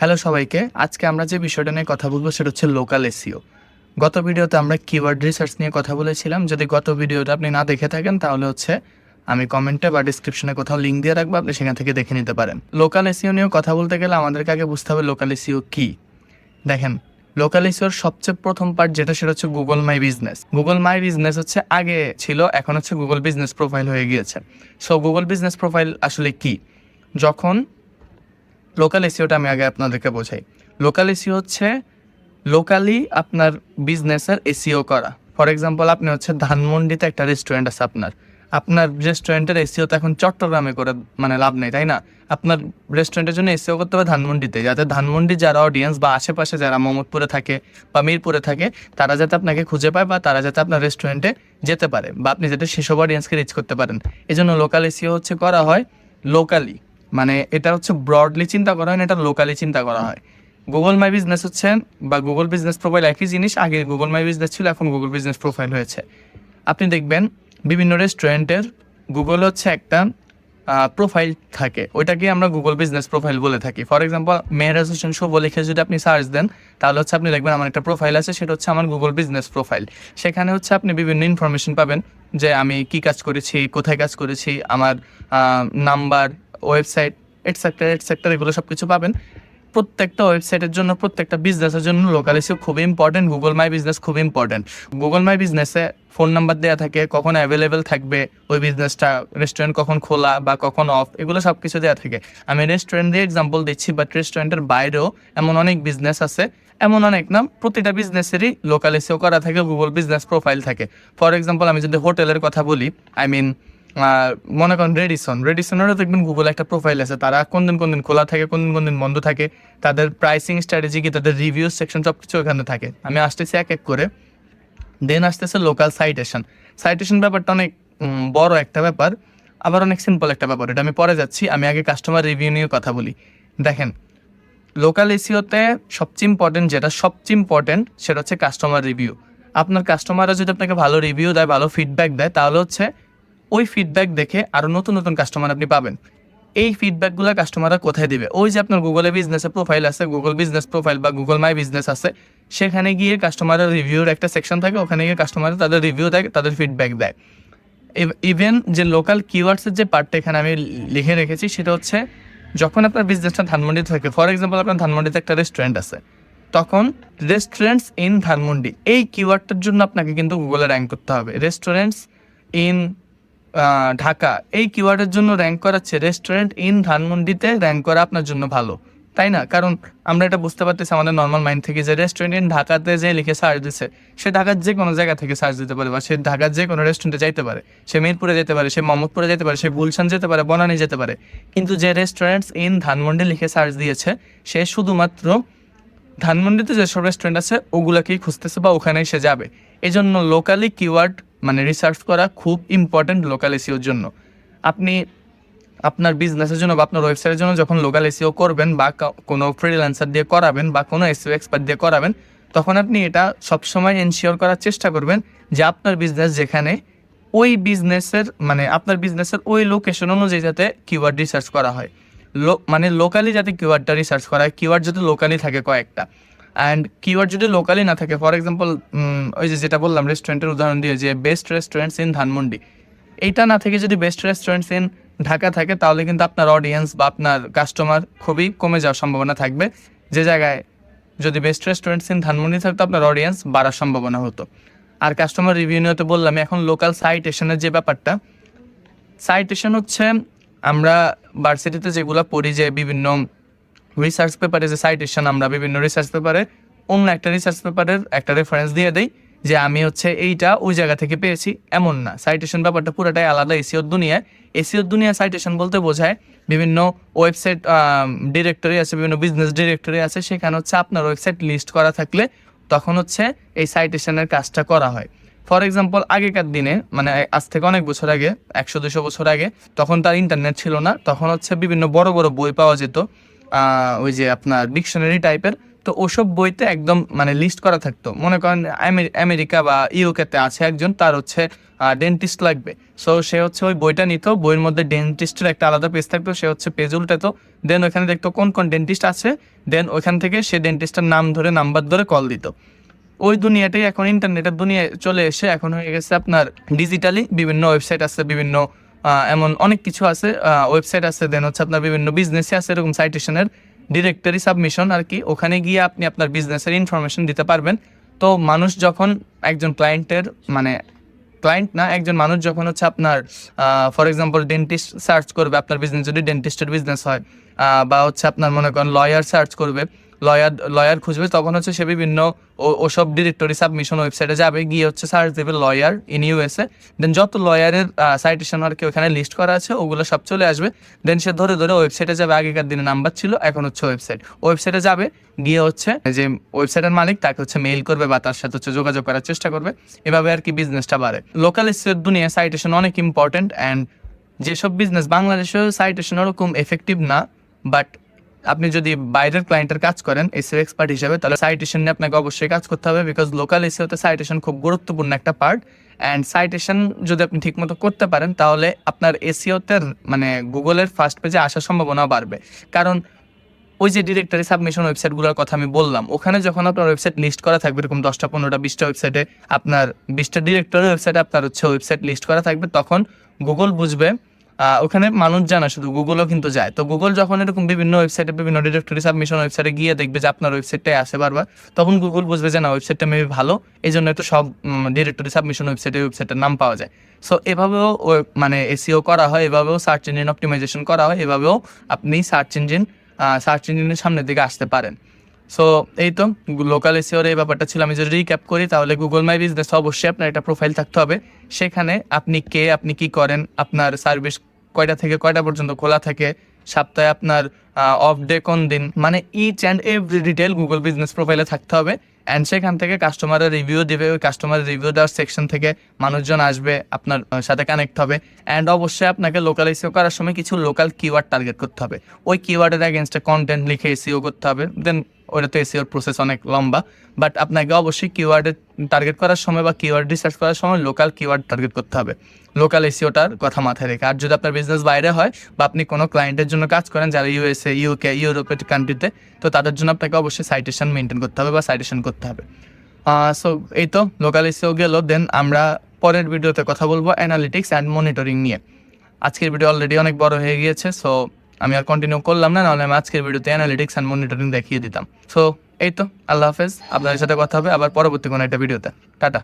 Hello সবাইকে, আজকে আমরা যে বিষয়টা নিয়ে কথা বলব সেটা হচ্ছে লোকাল এসিও গত ভিডিওতে আমরা কিওয়ার্ড রিসার্চ নিয়ে কথা বলেছিলাম। যদি গত ভিডিওটা আপনি না দেখে থাকেন, তাহলে হচ্ছে আমি কমেন্টে বা ডিসক্রিপশনে কোথাও লিঙ্ক দিয়ে রাখব, আপনি সেখান থেকে দেখে নিতে পারেন। লোকাল এসিও নিয়েও কথা বলতে গেলে আমাদেরকে আগে বুঝতে হবে লোকাল এসিও কি। দেখেন লোকাল এসিওর সবচেয়ে প্রথম পার্ট যেটা, সেটা হচ্ছে Google my business Google my business হচ্ছে আগে ছিল, এখন হচ্ছে গুগল বিজনেস প্রোফাইল হয়ে গিয়েছে। সো গুগল বিজনেস প্রোফাইল আসলে কি? যখন লোকাল এসিওটা আমি আগে আপনাদেরকে বোঝাই। লোকাল এসিও হচ্ছে লোকালি আপনার বিজনেসের এসিও করা। ফর এক্সাম্পল আপনি হচ্ছে ধানমন্ডিতে একটা রেস্টুরেন্ট আছে আপনার। আপনার রেস্টুরেন্টের এসিও তো এখন চট্টগ্রামে করে মানে লাভ নেই, তাই না? আপনার রেস্টুরেন্টের জন্য এসিও করতে হবে ধানমন্ডিতে, যাতে ধানমন্ডি যারা অডিয়েন্স বা আশেপাশে যারা মোহাম্মদপুরে থাকে বা মিরপুরে থাকে, তারা যাতে আপনাকে খুঁজে পায় বা তারা যাতে আপনার রেস্টুরেন্টে যেতে পারে বা আপনি যাতে সেসব অডিয়েন্সকে রিচ করতে পারেন। এই জন্য লোকাল এসিও হচ্ছে করা হয় লোকালি মানে এটা হচ্ছে ব্রডলি চিন্তা করা হয় না, এটা লোকালি চিন্তা করা হয়। গুগল মাই বিজনেস হচ্ছে, বা গুগল বিজনেস প্রোফাইল একই জিনিস, আগে গুগল মাই বিজনেস ছিল, এখন গুগল বিজনেস প্রোফাইল হয়েছে। আপনি দেখবেন বিভিন্ন রেস্টুরেন্টের গুগল হচ্ছে একটা প্রোফাইল থাকে। ওইটাকে আমরা গুগল বিজনেস প্রোফাইল বলে থাকি। ফর এক্সাম্পল মেহরাজ হোসেন শো লিখে যদি আপনি সার্চ দেন, তাহলে হচ্ছে আপনি দেখবেন আমার একটা প্রোফাইল আছে, সেটা হচ্ছে আমার গুগল বিজনেস প্রোফাইল সেখানে হচ্ছে আপনি বিভিন্ন ইনফরমেশন পাবেন যে আমি কি কাজ করেছি, কোথায় কাজ করেছি, আমার নাম্বার ওয়েবসাইট এটসেট্রা এটসেট্রা এগুলো সব কিছু পাবেন। প্রত্যেকটা ওয়েবসাইটের জন্য, প্রত্যেকটা বিজনেসের জন্য লোকাল এসিও খুব ইম্পর্টেন্ট গুগল মাই বিজনেস খুব ইম্পর্টেন্ট গুগল মাই বিজনেসে ফোন নাম্বার দেওয়া থাকে, কখন অ্যাভেলেবেল থাকবে, ওই বিজনেসটা রেস্টুরেন্ট কখন খোলা বা কখন অফ এগুলো সব কিছু দেওয়া থাকে। আমি রেস্টুরেন্ট দিয়ে এক্সাম্পল দিচ্ছি বাট রেস্টুরেন্টের বাইরেও এমন অনেক বিজনেস আছে, এমন অনেক নাম প্রতিটা বিজনেসেরই লোকাল এসিও করা থাকে গুগল বিজনেস প্রোফাইল থাকে। ফর এক্সাম্পল আমি যদি হোটেলের কথা বলি আই মিন মনে করেন রেডিসন রেডিসনেরও দেখবেন গুগল একটা প্রোফাইল আছে। তারা কোন দিন কোন দিন খোলা থাকে, কোন দিন কোন দিন বন্ধ থাকে। তাদের প্রাইসিং স্ট্র্যাটেজি কি, তাদের রিভিউ সেকশন সব কিছু ওখানে থাকে। আমি আসতেছি এক এক করে। দেন আসতেছে লোকাল সাইটেশন সাইটেশন ব্যাপারটা অনেক বড় একটা ব্যাপার। আবার অনেক সিম্পল একটা ব্যাপার। এটা আমি পরে যাচ্ছি। আমি আগে কাস্টমার রিভিউ নিয়ে কথা বলি। দেখেন লোকাল এসিওতে সবচেয়ে ইম্পর্টেন্ট যেটা, সবচেয়ে ইম্পর্টেন্ট সেটা হচ্ছে কাস্টমার রিভিউ আপনার কাস্টমাররা যদি আপনাকে ভালো রিভিউ দেয়, ভালো ফিডব্যাক দেয়, তাহলে হচ্ছে ওই ফিডব্যাক দেখে আরও নতুন নতুন কাস্টমার আপনি পাবেন। এই ফিডব্যাকগুলো কাস্টমাররা কোথায় দিবে? ওই যে আপনার গুগলে বিজনেসের প্রোফাইল আছে গুগল বিজনেস প্রোফাইল বা গুগল মাই বিজনেস আছে, সেখানে গিয়ে কাস্টমারের রিভিউর একটা সেকশন থাকে, ওখানে গিয়ে কাস্টমার তাদের রিভিউ দেয়, তাদের ফিডব্যাক দেয়। ইভেন যে লোকাল কিওয়ার্ডসের যে পার্টটা এখানে আমি লিখে রেখেছি, সেটা হচ্ছে যখন আপনার বিজনেসটা ধানমন্ডিতে থাকে ফর এক্সাম্পল আপনার ধানমন্ডিতে একটা রেস্টুরেন্ট আছে, তখন রেস্টুরেন্টস ইন ধানমন্ডি, এই কিওয়ার্ডটার জন্য আপনাকে কিন্তু গুগলে র্যাঙ্ক করতে হবে। রেস্টুরেন্টস ইন ঢাকা, এই কিওয়ার্ডের জন্য র্যাঙ্ক করাচ্ছে রেস্টুরেন্ট ইন ধানমন্ডিতে র্যাঙ্ক করা আপনার জন্য ভালো। তাই না? কারণ আমরা এটা বুঝতে পারতেছি আমাদের নর্মাল মাইন্ড থেকে যে রেস্টুরেন্ট ইন ঢাকাতে যে লিখে সার্চ দিচ্ছে সে ঢাকার যে কোনো জায়গা থেকে সার্চ দিতে পারে বা সে ঢাকার যে কোনো রেস্টুরেন্টে যাইতে পারে। সে মিরপুরে যেতে পারে, সে মোহাম্মদপুরে যেতে পারে, সে গুলশান যেতে পারে, বনানি যেতে পারে। কিন্তু যে রেস্টুরেন্টস ইন ধানমন্ডি লিখে সার্চ দিয়েছে, সে শুধুমাত্র ধানমন্ডিতে যেসব রেস্টুরেন্ট আছে, ওগুলাকেই খুঁজতেছে বা ওখানেই সে যাবে। এই জন্য লোকালি কিওয়ার্ড মানে রিসার্চ করা খুব ইম্পর্টেন্ট লোকাল এসিওর জন্য। আপনি আপনার বিজনেসের জন্য বা আপনার ওয়েবসাইটের জন্য যখন লোকাল এসিও করবেন বা কোনো ফ্রিল্যান্সার দিয়ে করাবেন বা কোনো এসিও এক্সপার্ট দিয়ে করাবেন, তখন আপনি এটা সবসময় এনশিওর করার চেষ্টা করবেন যে আপনার বিজনেস যেখানে ওই বিজনেসের মানে আপনার বিজনেসের ওই লোকেশন অনুযায়ী যাতে কিওয়ার্ড রিসার্চ করা হয়। মানে লোকালি যাতে কিওয়ার্ডটা রিসার্চ করা হয় কিওয়ার্ড যাতে লোকালি থাকে কয়েকটা। অ্যান্ড কিওয়ার্ড যদি লোকালি না থাকে ফর এক্সাম্পল ওই যে যেটা বললাম রেস্টুরেন্টের উদাহরণ দিয়ে যে বেস্ট রেস্টুরেন্টস ইন ধানমন্ডি এইটা না থেকে যদি বেস্ট রেস্টুরেন্টস ইন ঢাকা থাকে, তাহলে কিন্তু আপনার অডিয়েন্স বা আপনার কাস্টমার খুবই কমে যাওয়ার সম্ভাবনা থাকবে। যে জায়গায় যদি বেস্ট রেস্টুরেন্টস ইন ধানমন্ডি থাকতো, আপনার অডিয়েন্স বাড়ার সম্ভাবনা হতো। আর কাস্টমার রিভিউ নিয়ে তো বললাম, এখন লোকাল সাইটেশনের যে ব্যাপারটা সাইটেশন হচ্ছে আমরা ভার্সিটিতে যেগুলো পড়ি যে বিভিন্ন রিসার্চ পেপারে যে সাইটেশন আমরা বিভিন্ন রিসার্চ পেপারে অন্য একটা রিসার্চ পেপারের একটা রেফারেন্স দিয়ে দেই যে আমি হচ্ছে এইটা ওই জায়গা থেকে পেয়েছি, এমন না। সাইটেশন ব্যাপারটা পুরোটাই আলাদা এসিওর দুনিয়ায়। এসিওর দুনিয়া সাইটেশন বলতে বোঝায় বিভিন্ন ওয়েবসাইট ডিরেক্টরি আছে, বিভিন্ন বিজনেস ডিরেক্টরি আছে, সেখানে হচ্ছে আপনার ওয়েবসাইট লিস্ট করা থাকলে তখন হচ্ছে এই সাইটেশনের কাজটা করা হয়। ফর এক্সাম্পল আগেকার দিনে মানে আজ থেকে অনেক বছর আগে, একশো, দুশো বছর আগে, তখন তার ইন্টারনেট ছিল না, তখন হচ্ছে বিভিন্ন বড় বড় বই পাওয়া যেত। ওই যে আপনার ডিকশনারি টাইপের তো ওসব বইতে একদম মানে লিস্ট করা থাকতো। মনে করেন আমেরি- আমেরিকা বা ইউকেতে আছে একজন, তার হচ্ছে ডেন্টিস্ট লাগবে। সো সে হচ্ছে ওই বইটা নিত, বইয়ের মধ্যে ডেন্টিস্টের একটা আলাদা পেজ থাকতো, সে হচ্ছে পেজ উল্টাতো। দেন ওখানে দেখতো কোন কোন ডেন্টিস্ট আছে। দেন ওখান থেকে সে ডেন্টিস্টের নাম ধরে নাম্বার ধরে কল দিত। ওই দুনিয়াটাই এখন ইন্টারনেটের দুনিয়ায় চলে এসে এখন হয়ে গেছে আপনার ডিজিটালি বিভিন্ন ওয়েবসাইট আছে, বিভিন্ন এমন অনেক কিছু আছে ওয়েবসাইট আছে দেন হচ্ছে আপনার বিভিন্ন বিজনেসে আছে, এরকম সাইটেশনের ডিরেক্টরি সাবমিশন আর কি, ওখানে গিয়ে আপনি আপনার বিজনেসের ইনফরমেশন দিতে পারবেন। তো মানুষ যখন একজন ক্লায়েন্টের মানে ক্লায়েন্ট না, একজন মানুষ যখন হচ্ছে আপনার ফর এক্সাম্পল ডেন্টিস্ট সার্চ করবে, আপনার বিজনেস যদি ডেন্টিস্টের বিজনেস হয় বা হচ্ছে আপনার মনে করেন লয়ার সার্চ করবে লয়ার লয়ার খুঁজবে, তখন হচ্ছে সে বিভিন্ন ওসব ডিরেক্টরি সাবমিশন ওয়েবসাইটে যাবে, গিয়ে হচ্ছে সার্চ দেবে লয়ার ইন ইউএসএ দেন যত লয়ারের সাইটেশন আর কি ওখানে লিস্ট করা আছে, ওগুলো সব চলে আসবে। দেন সে ধরে ধরে ওয়েবসাইটে যাবে, আগেকার দিনে নাম্বার ছিল, এখন হচ্ছে ওয়েবসাইট ওয়েবসাইটে যাবে, গিয়ে হচ্ছে যে ওয়েবসাইটের মালিক তাকে হচ্ছে মেইল করবে বা তার সাথে হচ্ছে যোগাযোগ করার চেষ্টা করবে। এভাবে আর কি বিজনেসটা বাড়ে। লোকাল দুনিয়া সাইটেশন অনেক ইম্পর্টেন্ট অ্যান্ড যেসব বিজনেস বাংলাদেশেও সাইটেশন ওরকম এফেক্টিভ না বাট আপনি যদি বাইরের ক্লায়েন্টের কাজ করেন এসিও এক্সপার্ট হিসেবে, তাহলে সাইটেশন নিয়ে আপনাকে অবশ্যই কাজ করতে হবে বিকজ লোকাল এসিওতে সাইটেশন খুব গুরুত্বপূর্ণ একটা পার্ট অ্যান্ড সাইটেশন যদি আপনি ঠিকমতো করতে পারেন, তাহলে আপনার এসিওতে মানে গুগলের ফার্স্ট পেজে আসার সম্ভাবনা বাড়বে। কারণ ওই যে ডিরেক্টরি সাবমিশন ওয়েবসাইটগুলোর কথা আমি বললাম, ওখানে যখন আপনার ওয়েবসাইট লিস্ট করা থাকবে, এরকম দশটা, পনেরোটা, বিশটা ওয়েবসাইটে আপনার বিশটা ডিরেক্টরি ওয়েবসাইটে আপনার হচ্ছে ওয়েবসাইট লিস্ট করা থাকবে, তখন গুগল বুঝবে ওখানে মানুষ জানা শুধু গুগলও কিন্তু যায়। তো গুগল যখন এরকম বিভিন্ন ওয়েবসাইটে বিভিন্ন ডিরেক্টরি সাবমিশন ওয়েবসাইটে গিয়ে দেখবে যে আপনার ওয়েবসাইটটাই আসে বারবার, তখন গুগল বুঝবে যে না ওয়েবসাইটটা মেবি ভালো এই জন্য তো সব ডিরেক্টরি সাবমিশন ওয়েবসাইটে ওয়েবসাইটের নাম পাওয়া যায়। সো এভাবেও মানে এসিও করা হয়, এভাবেও সার্চ ইঞ্জিন অপটিমাইজেশন করা হয়, এভাবেও আপনি সার্চ ইঞ্জিন সার্চ ইঞ্জিনের সামনের দিকে আসতে পারেন। সো এই তো লোকাল এসিওর এই ব্যাপারটা ছিল। আমি যদি রিক্যাপ করি, তাহলে গুগল মাই বিজনেস অবশ্যই আপনার একটা প্রোফাইল থাকতে হবে। সেখানে আপনি কে, আপনি কি করেন, আপনার সার্ভিস কয়টা থেকে কয়টা পর্যন্ত খোলা থাকে? সপ্তাহে আপনার অফ ডে কোন দিন? মানে each and every detail Google business প্রোফাইলে থাকতে হবে। অ্যান্ড সেখান থেকে কাস্টমারের রিভিউ দেবে। ওই কাস্টমারের রিভিউ দেওয়ার সেকশন থেকে মানুষজন আসবে, আপনার সাথে কানেক্ট হবে। অ্যান্ড অবশ্যই আপনাকে লোকাল এসিও করার সময় কিছু লোকাল কিওয়ার্ড টার্গেট করতে হবে। ওই কিওয়ার্ডের এগেনস্টে কন্টেন্ট লিখে এসিও করতে হবে। দেন ওটা তো এসিওর প্রসেস অনেক লম্বা বাট আপনাকে অবশ্যই কিওয়ার্ডের টার্গেট করার সময় বা কিওয়ার্ড রিসার্চ করার সময় লোকাল কিওয়ার্ড টার্গেট করতে হবে। লোকাল এসিওটার কথা মাথায় রেখে। আর যদি আপনার বিজনেস বাইরে হয় বা আপনি কোনো ক্লায়েন্টের জন্য কাজ করেন যারা ইউএসএ ইউকে ইউরোপের কান্ট্রিতে তো তাদের জন্য আপনাকে অবশ্যই সাইটেশন মেনটেন করতে হবে বা সাইটেশন করতে হবে। সো এই তো লোকাল এসিও গেল। দেন আমরা পরের ভিডিওতে কথা বলব অ্যানালিটিক্স অ্যান্ড মনিটরিং নিয়ে। আজকের ভিডিও অলরেডি অনেক বড় হয়ে গিয়েছে সো আমি আর কন্টিনিউ করলাম না, নাহলে আমি আজকের ভিডিওতে অ্যানালিটিক্স অ্যান্ড মনিটরিং দেখিয়ে দিতাম। সো এই তো, আল্লাহ হাফেজ, আপনাদের সাথে কথা হবে আবার পরবর্তী কোনো একটা ভিডিওতে টাটা।